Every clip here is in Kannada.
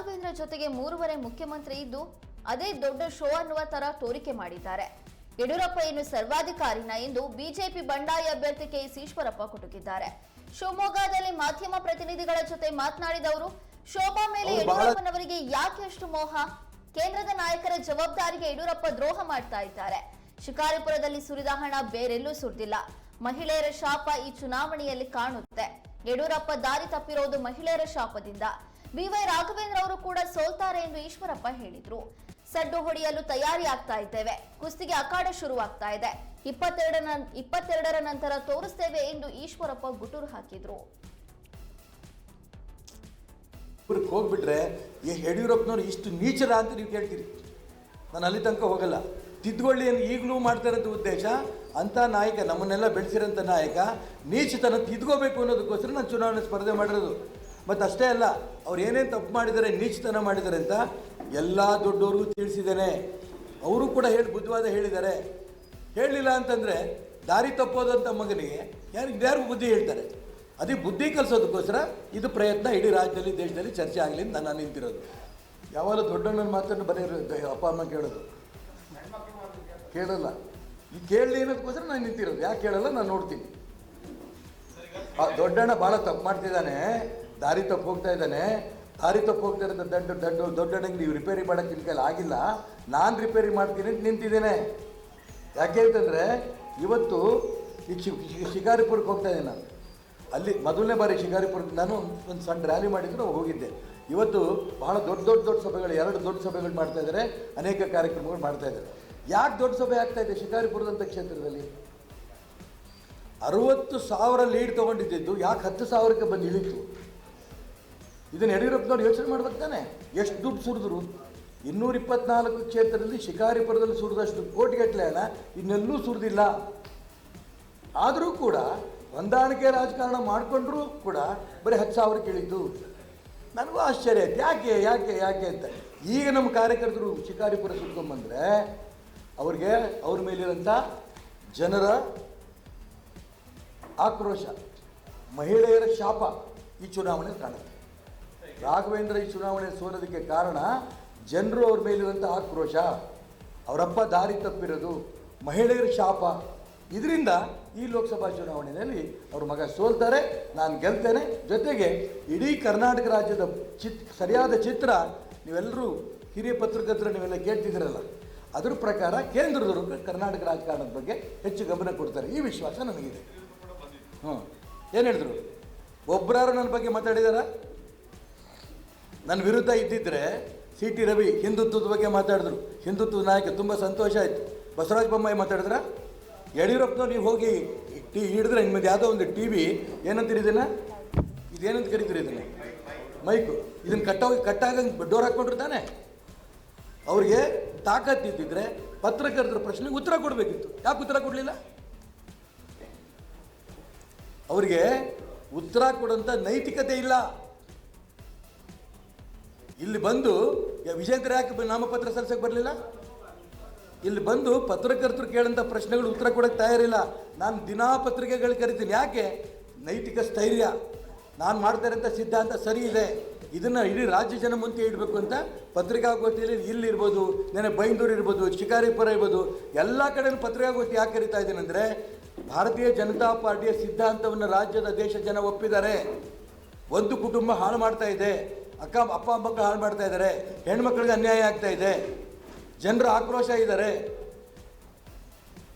ರಾಘವೇಂದ್ರ ಜೊತೆಗೆ ಮೂರುವರೆ ಮುಖ್ಯಮಂತ್ರಿ ಇದ್ದು ಅದೇ ದೊಡ್ಡ ಶೋ ಅನ್ನುವ ತರ ತೋರಿಕೆ ಮಾಡಿದ್ದಾರೆ. ಯಡಿಯೂರಪ್ಪ ಏನು ಸರ್ವಾಧಿಕಾರಿನ ಎಂದು ಬಿಜೆಪಿ ಬಂಡಾಯ ಅಭ್ಯರ್ಥಿ ಕೆಎಸ್ ಈಶ್ವರಪ್ಪ ಕುಟುಕಿದ್ದಾರೆ. ಶಿವಮೊಗ್ಗದಲ್ಲಿ ಮಾಧ್ಯಮ ಪ್ರತಿನಿಧಿಗಳ ಜೊತೆ ಮಾತನಾಡಿದವರು ಶೋಭಾ ಮೇಲೆ ಯಡಿಯೂರಪ್ಪನವರಿಗೆ ಯಾಕೆ ಅಷ್ಟು ಮೋಹ? ಕೇಂದ್ರದ ನಾಯಕರ ಜವಾಬ್ದಾರಿಗೆ ಯಡಿಯೂರಪ್ಪ ದ್ರೋಹ ಮಾಡ್ತಾ ಇದ್ದಾರೆ. ಶಿಕಾರಿಪುರದಲ್ಲಿ ಸುರಿದ ಹಣ ಬೇರೆಲ್ಲೂ ಸುರಿದಿಲ್ಲ. ಮಹಿಳೆಯರ ಶಾಪ ಈ ಚುನಾವಣೆಯಲ್ಲಿ ಕಾಣುತ್ತೆ. ಯಡಿಯೂರಪ್ಪ ದಾರಿ ತಪ್ಪಿರೋದು ಮಹಿಳೆಯರ ಶಾಪದಿಂದ. ಬಿವೈ ರಾಘವೇಂದ್ರ ಅವರು ಕೂಡ ಸೋಲ್ತಾರೆ ಎಂದು ಈಶ್ವರಪ್ಪ ಹೇಳಿದ್ರು. ಸಡ್ಡು ಹೊಡೆಯಲು ತಯಾರಿ ಆಗ್ತಾ ಇದ್ದೇವೆ. ಕುಸ್ತಿಗೆ ಅಖಾಡ ಶುರುವಾಗ್ತಾ ಇದೆ. ಇಪ್ಪತ್ತೆರಡರ ಇಪ್ಪತ್ತೆರಡರ ನಂತರ ತೋರಿಸ್ತೇವೆ ಎಂದು ಈಶ್ವರಪ್ಪ ಗುಟುರು ಹಾಕಿದ್ರು. ಹೋಗ್ಬಿಟ್ರೆ ಯಡಿಯೂರಪ್ಪನವ್ರು ಇಷ್ಟು ನೀಚರ ಅಂತ ನೀವು ಕೇಳ್ತೀರಿ. ನಾನು ಅಲ್ಲಿ ತನಕ ಹೋಗಲ್ಲ. ತಿದ್ದುಕೊಳ್ಳಿ ಏನು ಈಗಲೂ ಮಾಡ್ತಾರಂತ ಉದ್ದೇಶ. ಅಂತ ನಾಯಕ, ನಮ್ಮನ್ನೆಲ್ಲ ಬೆಳೆಸಿರೋಂಥ ನಾಯಕ, ನೀಚತನ ತಿದ್ಕೋಬೇಕು ಅನ್ನೋದಕ್ಕೋಸ್ಕರ ನಾನು ಚುನಾವಣೆ ಸ್ಪರ್ಧೆ ಮಾಡಿರೋದು. ಮತ್ತು ಅಷ್ಟೇ ಅಲ್ಲ, ಅವ್ರು ಏನೇನು ತಪ್ಪು ಮಾಡಿದ್ದಾರೆ ನೀಚತನ ಮಾಡಿದ್ದಾರೆ ಅಂತ ಎಲ್ಲ ದೊಡ್ಡವ್ರಿಗೂ ತಿಳಿಸಿದ್ದೇನೆ. ಅವರು ಕೂಡ ಹೇಳಿ ಬುದ್ಧಿವಾದ ಹೇಳಿದ್ದಾರೆ. ಹೇಳಲಿಲ್ಲ ಅಂತಂದರೆ ದಾರಿ ತಪ್ಪೋದಂಥ ಮಗನಿಗೆ ಯಾರು ಯಾರಿಗೂ ಬುದ್ಧಿ ಹೇಳ್ತಾರೆ. ಅದೇ ಬುದ್ಧಿ ಕಲಿಸೋದಕ್ಕೋಸ್ಕರ ಇದು ಪ್ರಯತ್ನ ಇಡೀ ರಾಜ್ಯದಲ್ಲಿ, ದೇಶದಲ್ಲಿ ಚರ್ಚೆ ಆಗಲಿ ಅಂತ ನಾನು ನಿಂತಿರೋದು. ಯಾವಾಗಲೂ ದೊಡ್ಡಣ್ಣನ ಮಾತನ್ನು ಬರೀ ಅಪ್ಪ, ಅಮ್ಮ ಕೇಳೋದು. ಕೇಳಲ್ಲ. ಈ ಕೇಳಲಿ ಅನ್ನೋದಕ್ಕೋಸ್ಕರ ನಾನು ನಿಂತಿರೋದು. ಯಾಕೆ ಕೇಳಲ್ಲ? ನಾನು ನೋಡ್ತೀನಿ. ದೊಡ್ಡಣ್ಣ ಭಾಳ ತಪ್ಪು ಮಾಡ್ತಿದ್ದಾನೆ. ದಾರಿ ತಪ್ಪು ಹೋಗ್ತಾ ಇದ್ದಾನೆ. ದಾರಿ ತಪ್ಪು ಹೋಗ್ತಾ ಇರೋದು ದೊಡ್ಡ ದೊಡ್ಡ ಹಣ್ಣಿಗೆ ನೀವು ರಿಪೇರಿ ಮಾಡೋಕ್ಕೆ ನಿಮ್ಮ ಕೈಲಿ ಆಗಿಲ್ಲ. ನಾನು ರಿಪೇರಿ ಮಾಡ್ತೀನಿ ಅಂತ ನಿಂತಿದ್ದೇನೆ. ಯಾಕೆ ಅಂತಂದರೆ ಇವತ್ತು ಈಗ ಶಿಕಾರಿಪುರಕ್ಕೆ ಹೋಗ್ತಾ ಇದ್ದೀನಿ ನಾನು. ಅಲ್ಲಿ ಮೊದಲನೇ ಬಾರಿ ಶಿಕಾರಿಪುರಕ್ಕೆ ನಾನು ಒಂದು ಸಣ್ಣ ರ್ಯಾಲಿ ಮಾಡಿದ್ರು ಹೋಗಿದ್ದೆ. ಇವತ್ತು ಬಹಳ ದೊಡ್ಡ ದೊಡ್ಡ ದೊಡ್ಡ ಸಭೆಗಳು, ಎರಡು ದೊಡ್ಡ ಸಭೆಗಳು ಮಾಡ್ತಾ ಇದ್ದಾರೆ ಅನೇಕ ಕಾರ್ಯಕ್ರಮಗಳು ಮಾಡ್ತಾ ಇದ್ದಾರೆ ಯಾಕೆ ದೊಡ್ಡ ಸಭೆ ಆಗ್ತಾ ಇದೆ ಶಿಕಾರಿಪುರದಂಥ ಕ್ಷೇತ್ರದಲ್ಲಿ? ಅರುವತ್ತು ಸಾವಿರ ಲೀಡ್ ತೊಗೊಂಡಿದ್ದು, ಯಾಕೆ ಹತ್ತು ಸಾವಿರಕ್ಕೆ ಬಂದು ಇಳಿತು ಇದನ್ನು ಯಡಿಯೂರಪ್ಪನವ್ರು ಯೋಚನೆ ಮಾಡ್ಬೇಕು ತಾನೆ. ಎಷ್ಟು ದುಡ್ಡು ಸುರಿದ್ರು ಇನ್ನೂರ ಇಪ್ಪತ್ನಾಲ್ಕು ಕ್ಷೇತ್ರದಲ್ಲಿ ಶಿಕಾರಿಪುರದಲ್ಲಿ ಸುರಿದಷ್ಟು ಕೋಟಿಗಟ್ಟಲೆ ಅಲ್ಲ, ಇನ್ನೆಲ್ಲೂ ಸುರಿದಿಲ್ಲ ಆದರೂ ಕೂಡ ಹೊಂದಾಣಿಕೆ ರಾಜಕಾರಣ ಮಾಡಿಕೊಂಡ್ರೂ ಕೂಡ ಬರೀ ಹತ್ತು ಸಾವಿರ ಕೇಳಿದ್ದು. ನನಗೂ ಆಶ್ಚರ್ಯ ಆಯ್ತು. ಯಾಕೆ ಯಾಕೆ ಯಾಕೆ ಅಂತ. ಈಗ ನಮ್ಮ ಕಾರ್ಯಕರ್ತರು ಶಿಕಾರಿಪುರ ಸುತ್ಕೊಂಬಂದರೆ ಅವ್ರಿಗೆ ಅವ್ರ ಮೇಲಿರೋಂಥ ಜನರ ಆಕ್ರೋಶ, ಮಹಿಳೆಯರ ಶಾಪ ಈ ಚುನಾವಣೆ ಕಾಣುತ್ತೆ. ರಾಘವೇಂದ್ರ ಈ ಚುನಾವಣೆ ಸೋಲೋದಕ್ಕೆ ಕಾರಣ ಜನರು ಅವ್ರ ಮೇಲಿರುವಂಥ ಆಕ್ರೋಶ, ಅವರಪ್ಪ ದಾರಿ ತಪ್ಪಿರೋದು, ಮಹಿಳೆಯರ ಶಾಪ. ಇದರಿಂದ ಈ ಲೋಕಸಭಾ ಚುನಾವಣೆಯಲ್ಲಿ ಅವ್ರ ಮಗ ಸೋಲ್ತಾರೆ, ನಾನು ಗೆಲ್ತೇನೆ. ಜೊತೆಗೆ ಇಡೀ ಕರ್ನಾಟಕ ರಾಜ್ಯದ ಚಿತ್, ಸರಿಯಾದ ಚಿತ್ರ ನೀವೆಲ್ಲರೂ ಹಿರಿಯ ಪತ್ರಕರ್ತರು ನೀವೆಲ್ಲ ಕೇಳ್ತಿದ್ದೀರಲ್ಲ. ಅದರ ಪ್ರಕಾರ ಕೇಂದ್ರದವರು ಕರ್ನಾಟಕ ರಾಜಕಾರಣದ ಬಗ್ಗೆ ಹೆಚ್ಚು ಗಮನ ಕೊಡ್ತಾರೆ. ಈ ವಿಶ್ವಾಸ ನನಗಿದೆ. ಹ್ಞೂ ಏನು ಹೇಳಿದ್ರು? ಒಬ್ಬರಾರು ನನ್ನ ಬಗ್ಗೆ ಮಾತಾಡಿದಾರಾ? ನನ್ನ ವಿರುದ್ಧ ಇದ್ದಿದ್ರೆ ಸಿ ಟಿ ರವಿ ಹಿಂದುತ್ವದ ಬಗ್ಗೆ ಮಾತಾಡಿದ್ರು. ಹಿಂದುತ್ವದ ನಾಯಕ ತುಂಬ ಸಂತೋಷ ಆಯಿತು. ಬಸವರಾಜ ಬೊಮ್ಮಾಯಿ ಮಾತಾಡಿದ್ರ? ಯಡಿಯೂರಪ್ಪನವ್ರು ನೀವು ಹೋಗಿ ಟಿ ಹಿಡಿದ್ರೆ ನಿಮ್ಮದು ಯಾವುದೋ ಒಂದು ಟಿ ವಿ ಏನಂತೀರಿ ಇದನ್ನು? ಇದೇನಂತ ಕರಿತೀರಿ ಇದನ್ನು? ಮೈಕು. ಇದನ್ನು ಕಟ್ಟೋಗಿ ಕಟ್ಟಾಗಂಗೆ ಡೋರ್ ಹಾಕ್ಕೊಂಡ್ರು ತಾನೆ? ಅವ್ರಿಗೆ ತಾಕತ್ ಇದ್ದಿದ್ರೆ ಪತ್ರಕರ್ತರ ಪ್ರಶ್ನೆಗೆ ಉತ್ತರ ಕೊಡಬೇಕಿತ್ತು. ಯಾಕೆ ಉತ್ತರ ಕೊಡಲಿಲ್ಲ? ಅವರಿಗೆ ಉತ್ತರ ಕೊಡೋಂಥ ನೈತಿಕತೆ ಇಲ್ಲ. ಇಲ್ಲಿ ಬಂದು ವಿಜೇಂದ್ರ ಯಾಕೆ ನಾಮಪತ್ರ ಸಲ್ಲಿಸಕ್ಕೆ ಬರಲಿಲ್ಲ? ಇಲ್ಲಿ ಬಂದು ಪತ್ರಕರ್ತರು ಕೇಳಂಥ ಪ್ರಶ್ನೆಗಳು ಉತ್ತರ ಕೊಡಕ್ಕೆ ತಯಾರಿಲ್ಲ. ನಾನು ದಿನಾಪತ್ರಿಕೆಗಳು ಕರಿತೀನಿ. ಯಾಕೆ? ನೈತಿಕ ಸ್ಥೈರ್ಯ. ನಾನು ಮಾಡ್ತಾ ಇರೋಂಥ ಸಿದ್ಧಾಂತ ಸರಿ ಇದೆ. ಇದನ್ನು ಇಡೀ ರಾಜ್ಯ ಜನ ಮುಂದೆ ಇಡಬೇಕು ಅಂತ ಪತ್ರಿಕಾಗೋಷ್ಠಿಯಲ್ಲಿ ಇಲ್ಲಿರ್ಬೋದು ನೆನೆ ಬೈಂದೂರು ಇರ್ಬೋದು, ಶಿಕಾರಿಪುರ ಇರ್ಬೋದು, ಎಲ್ಲ ಕಡೆನೂ ಪತ್ರಿಕಾಗೋಷ್ಠಿ ಯಾಕೆ ಕರಿತಾ ಇದ್ದೀನಿ ಅಂದರೆ, ಭಾರತೀಯ ಜನತಾ ಪಾರ್ಟಿಯ ಸಿದ್ಧಾಂತವನ್ನು ರಾಜ್ಯದ ದೇಶ ಜನ ಒಪ್ಪಿದ್ದಾರೆ. ಒಂದು ಕುಟುಂಬ ಹಾಳು ಮಾಡ್ತಾ ಇದೆ. ಅಕ್ಕ, ಅಪ್ಪ ಮಕ್ಕಳು ಹಾಳು ಮಾಡ್ತಾ ಇದ್ದಾರೆ. ಹೆಣ್ಮಕ್ಳಿಗೆ ಅನ್ಯಾಯ ಆಗ್ತಾ ಇದೆ. ಜನರು ಆಕ್ರೋಶ ಇದ್ದಾರೆ.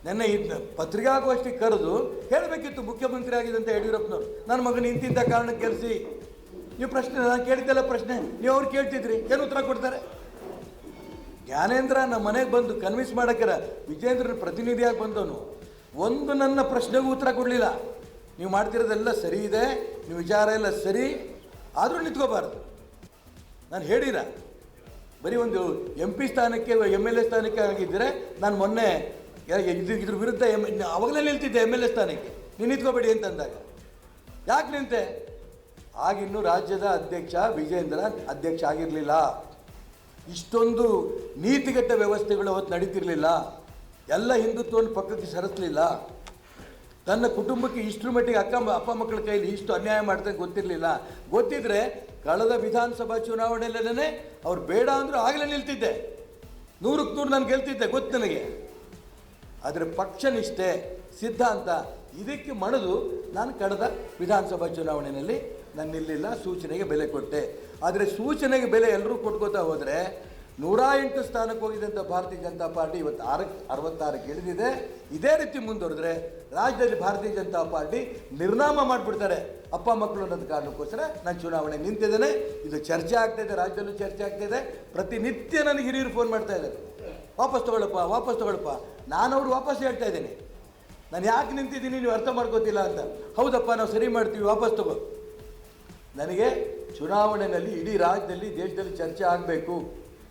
ನೆನ್ನೆ ಪತ್ರಿಕೆ ಪತ್ರಿಕಾಗೋಷ್ಠಿ ಕರೆದು ಹೇಳಬೇಕಿತ್ತು ಮುಖ್ಯಮಂತ್ರಿ ಆಗಿದ್ದಂಥ ಯಡಿಯೂರಪ್ಪನವ್ರು. ನನ್ನ ಮಗನ ಇಂತಿಂಥ ಕಾರಣಕ್ಕೆ ಕೆಲಸಿ. ನೀವು ಪ್ರಶ್ನೆ, ನಾನು ಕೇಳ್ತಿಲ್ಲ ಪ್ರಶ್ನೆ. ನೀವು ಅವ್ರು ಕೇಳ್ತಿದ್ರಿ. ಏನು ಉತ್ತರ ಕೊಡ್ತಾರೆ? ಜ್ಞಾನೇಂದ್ರ ನಮ್ಮ ಮನೆಗೆ ಬಂದು ಕನ್ವಿನ್ಸ್ ಮಾಡೋಕ್ಕರ ವಿಜೇಂದ್ರನ ಪ್ರತಿನಿಧಿಯಾಗಿ ಬಂದವನು. ಒಂದು ನನ್ನ ಪ್ರಶ್ನೆಗೂ ಉತ್ತರ ಕೊಡಲಿಲ್ಲ. ನೀವು ಮಾಡ್ತಿರೋದೆಲ್ಲ ಸರಿ ಇದೆ. ನೀವು ವಿಚಾರ ಎಲ್ಲ ಸರಿ. ಆದರೂ ನಿಂತ್ಕೋಬಾರ್ದು. ನಾನು ಹೇಳಿರ ಬರೀ ಒಂದು ಎಂ ಪಿ ಸ್ಥಾನಕ್ಕೆ ಎಂ ಎಲ್ ಎ ಸ್ಥಾನಕ್ಕೆ ಆಗಿದ್ದರೆ ನಾನು ಮೊನ್ನೆ ಇದ್ರ ಇದ್ರ ವಿರುದ್ಧ ಎಂ ಅವಾಗಲೇ ನಿಲ್ತಿದ್ದೆ ಎಂ ಎಲ್ ಎ ಸ್ಥಾನಕ್ಕೆ. ನೀನು ನಿಂತ್ಕೋಬೇಡಿ ಅಂತಂದಾಗ ಯಾಕೆ ನಿಂತೆ? ಆಗಿನ್ನೂ ರಾಜ್ಯದ ಅಧ್ಯಕ್ಷ ವಿಜೇಂದ್ರ ಅಧ್ಯಕ್ಷ ಆಗಿರಲಿಲ್ಲ. ಇಷ್ಟೊಂದು ನೀತಿಗಟ್ಟ ವ್ಯವಸ್ಥೆಗಳು ಅವತ್ತು ನಡೀತಿರಲಿಲ್ಲ. ಎಲ್ಲ ಹಿಂದುತ್ವವನ್ನು ಪಕ್ಕಕ್ಕೆ ಸರಿಸಲಿಲ್ಲ. ತನ್ನ ಕುಟುಂಬಕ್ಕೆ ಇಷ್ಟರ ಮಟ್ಟಿಗೆ ಅಕ್ಕ ಅಪ್ಪ ಮಕ್ಕಳ ಕೈಲಿ ಇಷ್ಟು ಅನ್ಯಾಯ ಮಾಡ್ತಾನೆ ಗೊತ್ತಿರಲಿಲ್ಲ. ಗೊತ್ತಿದ್ರೆ ಕಳೆದ ವಿಧಾನಸಭಾ ಚುನಾವಣೆಯಲ್ಲೇ ಅವ್ರು ಬೇಡ ಅಂದರೂ ಆಗಲೇ ನಿಲ್ತಿದ್ದೆ. ನೂರಕ್ಕೆ ನೂರು ನಾನು ಗೆಲ್ತಿದ್ದೆ, ಗೊತ್ತು ನನಗೆ. ಆದರೆ ಪಕ್ಷನಿಷ್ಠೆ ಸಿದ್ಧಾಂತ, ಇದಕ್ಕೆ ಮಣದು ನಾನು ಕಳೆದ ವಿಧಾನಸಭಾ ಚುನಾವಣೆಯಲ್ಲಿ ನಾನು ನಿಲ್ಲಿಲ್ಲ ಸೂಚನೆಗೆ ಬೆಲೆ ಕೊಟ್ಟೆ. ಆದರೆ ಸೂಚನೆಗೆ ಬೆಲೆ ಎಲ್ಲರೂ ಕೊಟ್ಕೋತಾ ಹೋದರೆ ನೂರ ಎಂಟು ಸ್ಥಾನಕ್ಕೆ ಹೋಗಿದ್ದಂಥ ಭಾರತೀಯ ಜನತಾ ಪಾರ್ಟಿ ಇವತ್ತು ಆರಕ್ಕೆ ಅರವತ್ತಾರಕ್ಕೆ ಇಳಿದಿದೆ. ಇದೇ ರೀತಿ ಮುಂದುವರೆದ್ರೆ ರಾಜ್ಯದಲ್ಲಿ ಭಾರತೀಯ ಜನತಾ ಪಾರ್ಟಿ ನಿರ್ನಾಮ ಮಾಡಿಬಿಡ್ತಾರೆ. ಅಪ್ಪ ಮಕ್ಕಳು ಅನ್ನೋದು ಕಾರಣಕ್ಕೋಸ್ಕರ ನಾನು ಚುನಾವಣೆ ನಿಂತಿದ್ದೇನೆ. ಇದು ಚರ್ಚೆ ಆಗ್ತಾಯಿದೆ ರಾಜ್ಯದಲ್ಲೂ ಚರ್ಚೆ ಆಗ್ತಾಯಿದೆ ಪ್ರತಿನಿತ್ಯ ನನಗೆ ಹಿರಿಯರು ಫೋನ್ ಮಾಡ್ತಾ ಇದ್ದಾರೆ. ವಾಪಸ್ ತಗೊಳಪ್ಪ ವಾಪಸ್ ತಗೊಳಪ್ಪ ನಾನು ಅವರು ವಾಪಸ್ ಹೇಳ್ತಾ ಇದ್ದೇನೆ. ನಾನು ಯಾಕೆ ನಿಂತಿದ್ದೀನಿ ನೀವು ಅರ್ಥ ಮಾಡ್ಕೋತಿಲ್ಲ ಅಂತ. ಹೌದಪ್ಪ, ನಾವು ಸರಿ ಮಾಡ್ತೀವಿ, ವಾಪಸ್ ತಗೋ. ನನಗೆ ಚುನಾವಣೆಯಲ್ಲಿ ಇಡೀ ರಾಜ್ಯದಲ್ಲಿ, ದೇಶದಲ್ಲಿ ಚರ್ಚೆ ಆಗಬೇಕು.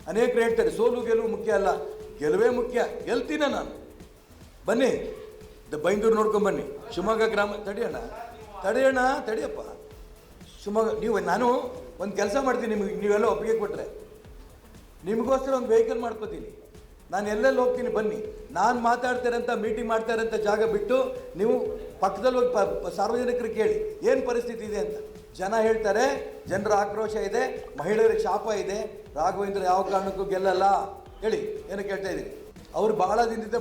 ಅನೇಕರು ಹೇಳ್ತಾರೆ, ಸೋಲು ಗೆಲುವು ಮುಖ್ಯ ಅಲ್ಲ, ಗೆಲುವೇ ಮುಖ್ಯ, ಗೆಲ್ತೀನ ನಾನು. ಬನ್ನಿ, ದ ಬೈಂದೂರು ನೋಡ್ಕೊಂಡು ಬನ್ನಿ. ಶಿವಮೊಗ್ಗ ಗ್ರಾಮ ತಡೆಯೋಣ ತಡೆಯೋಣ ತಡಿಯಪ್ಪ. ಶಿವಮೊಗ್ಗ, ನೀವು, ನಾನು ಒಂದು ಕೆಲಸ ಮಾಡ್ತೀನಿ ನಿಮಗೆ, ನೀವೆಲ್ಲ ಒಪ್ಪಿಗೆ ಕೊಟ್ಟರೆ ನಿಮಗೋಸ್ಕರ ಒಂದು ವೆಹಿಕಲ್ ಮಾಡ್ಕೋತೀನಿ. ನಾನು ಎಲ್ಲೆಲ್ಲಿ ಹೋಗ್ತೀನಿ ಬನ್ನಿ. ನಾನು ಮಾತಾಡ್ತಾರಂತ ಮೀಟಿಂಗ್ ಮಾಡ್ತಾರಂತ ಜಾಗ ಬಿಟ್ಟು ನೀವು ಪಕ್ಕದಲ್ಲಿ ಹೋಗಿ ಪ- ಸಾರ್ವಜನಿಕರಿಗೆ ಕೇಳಿ, ಏನು ಪರಿಸ್ಥಿತಿ ಇದೆ ಅಂತ. ಜನ ಹೇಳ್ತಾರೆ, ಜನರ ಆಕ್ರೋಶ ಇದೆ, ಮಹಿಳೆಯರಿಗೆ ಶಾಪ ಇದೆ ರಾಘವೇಂದ್ರ ಯಾವ ಕಾರಣಕ್ಕೂ ಗೆಲ್ಲಲ್ಲ. ಹೇಳಿ ಏನು ಕೇಳ್ತಾ ಇದ್ದೀನಿ ಅವ್ರು ಬಹಳ ದಿನದಿಂದ